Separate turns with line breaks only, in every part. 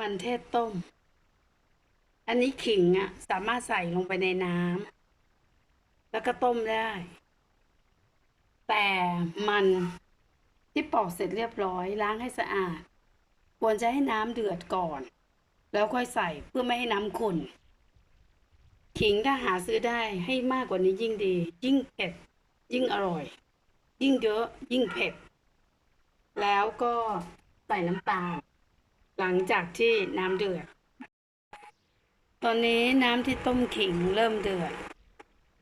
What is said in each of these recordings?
มันเทศต้ม อันนี้ขิงอะสามารถใส่ลงไปในน้ำแล้วก็ต้มได้ แต่มันที่ปอกเสร็จเรียบร้อยล้างให้สะอาด ควรจะให้น้ำเดือดก่อน แล้วค่อยใส่เพื่อไม่ให้น้ำขุ่นขิงถ้าหาซื้อได้ให้มากกว่านี้ยิ่งดี ยิ่งเผ็ด ยิ่งอร่อย ยิ่งเยอะ ยิ่งเผ็ด แล้วก็ใส่น้ำตาล หลังจากที่น้ำเดือด ตอนนี้น้ำที่ต้มขิงเริ่มเดือด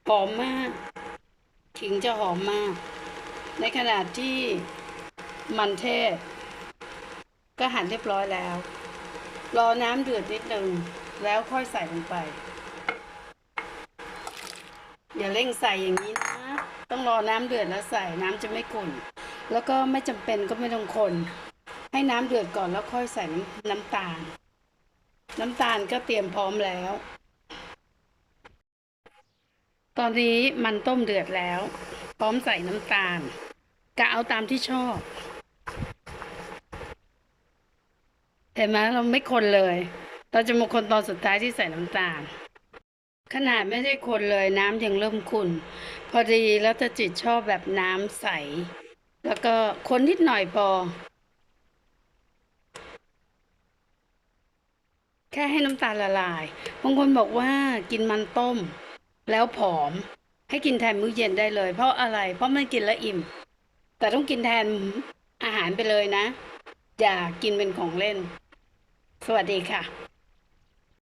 หอมมาก ขิงจะหอมมาก ในขณะที่มันเทศ ก็หั่นเรียบร้อยแล้ว รอน้ำเดือดนิดนึง แล้วค่อยใส่ลงไป อย่าเร่งใส่อย่างนี้นะ ต้องรอน้ำเดือดแล้วใส่น้ำจะไม่ขุ่น แล้วก็ไม่จำเป็นก็ไม่ต้องคน ให้น้ำเดือดก่อนแล้วค่อยใส่น้ำน้ำตาล น้ำตาลก็เตรียมพร้อมแล้ว ตอนนี้มันต้มเดือดแล้ว พร้อมใส่น้ำตาลกะเอาตามที่ชอบเห็นไหมเราไม่คนเลย เราจะมาคนตอนสุดท้ายที่ใส่น้ำตาล ขนาดไม่ได้คนเลยน้ำยังเริ่มขุ่นพอดีแล้วจะจิตชอบแบบน้ำใส แล้วก็คนนิดหน่อยพอ แค่ให้น้ำตาลละลาย บางคนบอกว่ากินมันต้ม แล้วผอม ให้กินแทนมื้อเย็นได้เลย เพราะอะไร เพราะมันกินแล้วอิ่ม แต่ต้องกินแทนอาหารไปเลยนะ อย่ากินเป็นของเล่น สวัสดีค่ะ